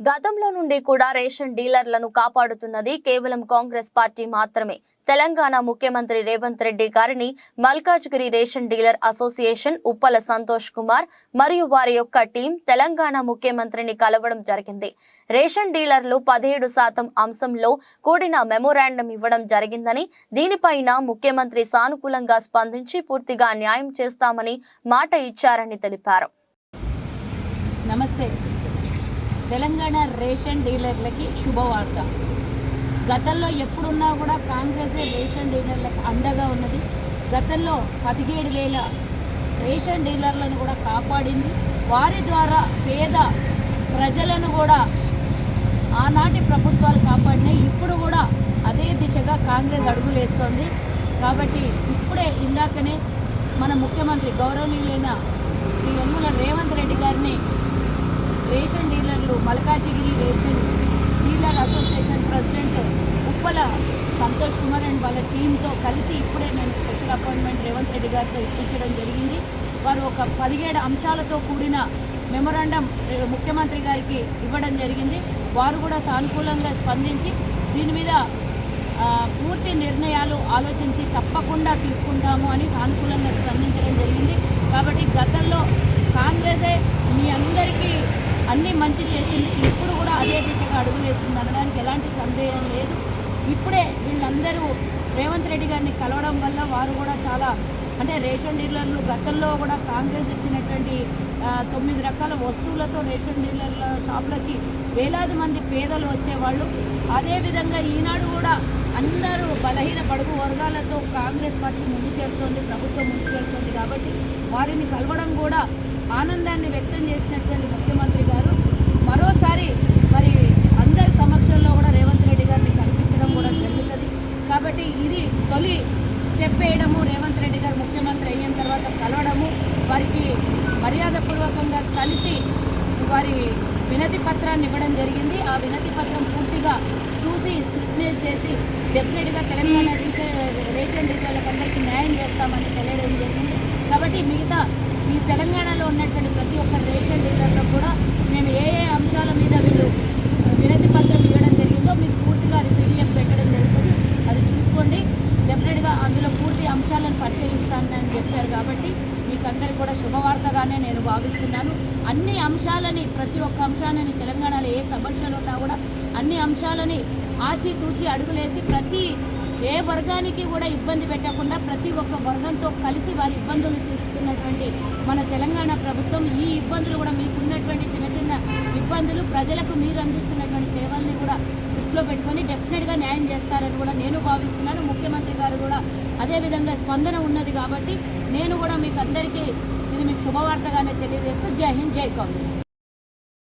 గతంలో నుండి కూడా రేషన్ డీలర్లను కాపాడుతున్నది కేవలం కాంగ్రెస్ పార్టీ మాత్రమే. తెలంగాణ ముఖ్యమంత్రి రేవంత్ రెడ్డి గారిని Malkajgiri ration dealer association Uppala Santosh Kumar మరియు వారి యొక్క టీం తెలంగాణ ముఖ్యమంత్రిని కలవడం జరిగింది. రేషన్ డీలర్లు పదిహేడు శాతం అంశంలో కూడిన మెమోరాండం ఇవ్వడం జరిగిందని దీనిపైన ముఖ్యమంత్రి సానుకూలంగా స్పందించి పూర్తిగా న్యాయం చేస్తామని మాట ఇచ్చారని తెలిపారు. తెలంగాణ రేషన్ డీలర్లకి శుభవార్త. గతంలో ఎప్పుడున్నా కూడా కాంగ్రెస్ రేషన్ డీలర్లకు అండగా ఉన్నది. గతంలో పదిహేడు వేల రేషన్ డీలర్లను కూడా కాపాడింది. వారి ద్వారా పేద ప్రజలను కూడా ఆనాటి ప్రభుత్వాలు కాపాడినాయి. ఇప్పుడు కూడా అదే దిశగా కాంగ్రెస్ అడుగులేస్తోంది. కాబట్టి ఇప్పుడే ఇందాకనే మన ముఖ్యమంత్రి గౌరవనీయులైన శ్రీ యనుమల రేవంత్ రెడ్డి గారిని రేషన్ డీలర్లు Malkajgiri ration dealer association president Uppala Santosh Kumar and వాళ్ళ టీంతో కలిసి ఇప్పుడే నేను స్పెషల్ అపాయింట్మెంట్ రేవంత్ రెడ్డి గారితో ఇప్పించడం జరిగింది. వారు ఒక పదిహేడు అంశాలతో కూడిన మెమొరాండం ముఖ్యమంత్రి గారికి ఇవ్వడం జరిగింది. వారు కూడా సానుకూలంగా స్పందించి దీని మీద పూర్తి నిర్ణయాలు ఆలోచించి తప్పకుండా తీసుకుంటాము అని సానుకూలంగా స్పందించడం జరిగింది. కాబట్టి గతంలో కాంగ్రెసే మీ అందరికీ అన్ని మంచి చేసింది. ఇప్పుడు కూడా అదే దిశగా అడుగులేస్తుంది అనడానికి ఎలాంటి సందేహం లేదు. ఇప్పుడే వీళ్ళందరూ రేవంత్ రెడ్డి గారిని కలవడం వల్ల వారు కూడా చాలా అంటే రేషన్ డీలర్లు గతంలో కూడా కాంగ్రెస్ ఇచ్చినటువంటి తొమ్మిది రకాల వస్తువులతో రేషన్ డీలర్ల షాపులకి వేలాది మంది పేదలు వచ్చేవాళ్ళు. అదేవిధంగా ఈనాడు కూడా అందరూ బలహీన పడుగు వర్గాలతో కాంగ్రెస్ పార్టీ ముందుకెళ్తోంది ప్రభుత్వం ముందుకెళ్తోంది కాబట్టి వారిని కలవడం కూడా ఆనందాన్ని వ్యక్తం చేసినటువంటి ముఖ్యమంత్రి మరోసారి మరి అందరి సమక్షంలో కూడా రేవంత్ రెడ్డి గారిని కల్పించడం కూడా జరుగుతుంది. కాబట్టి ఇది తొలి స్టెప్ వేయడము. రేవంత్ రెడ్డి గారు ముఖ్యమంత్రి అయిన తర్వాత కలవడము. వారికి మర్యాదపూర్వకంగా కలిసి వారి వినతి పత్రాన్ని ఇవ్వడం జరిగింది. ఆ వినతి పత్రం పూర్తిగా చూసి స్క్రిప్నేజ్ చేసి డెఫినెట్గా తెలంగాణ రేషన్ రేషన్ డీలర్లకు అందరికీ న్యాయం చేస్తామని తెలియడం జరిగింది. కాబట్టి మిగతా ఈ తెలంగాణలో ఉన్నటువంటి ప్రతి ఒక్క రేషన్ డీలర్లో కూడా మేము ఏ ఏ అంశాల మీద వీళ్ళు వినతి పత్రం ఇవ్వడం జరిగిందో మీకు పూర్తిగా అది పీడిఎఫ్ పెట్టడం జరుగుతుంది అది చూసుకోండి డెఫినెట్గా అందులో పూర్తి అంశాలను అని చెప్పారు కాబట్టి మీకు అందరికి కూడా శుభవార్తగానే నేను భావిస్తున్నాను. అన్ని అంశాలని ప్రతి ఒక్క అంశాలని తెలంగాణలో ఏ సమస్యలు ఉన్నా కూడా అన్ని అంశాలని ఆచితూచి అడుగులేసి ప్రతి ఏ వర్గానికి కూడా ఇబ్బంది పెట్టకుండా ప్రతి ఒక్క వర్గంతో కలిసి వారి ఇబ్బందులు తీరుస్తున్నటువంటి మన తెలంగాణ ప్రభుత్వం ఈ ఇబ్బందులు కూడా మీకున్నటువంటి చిన్న చిన్న ఇబ్బందులు ప్రజలకు మీరు అందిస్తున్నటువంటి సేవల్ని కూడా దృష్టిలో పెట్టుకొని డెఫినెట్గా న్యాయం చేస్తారని కూడా నేను భావిస్తున్నాను. ముఖ్యమంత్రి గారు కూడా అదే విధంగా స్పందన ఉన్నది కాబట్టి నేను కూడా మీకు అందరికీ ఇది మీకు శుభవార్తగానే తెలియజేస్తూ జై హింద్ జై కాంగ్రెస్.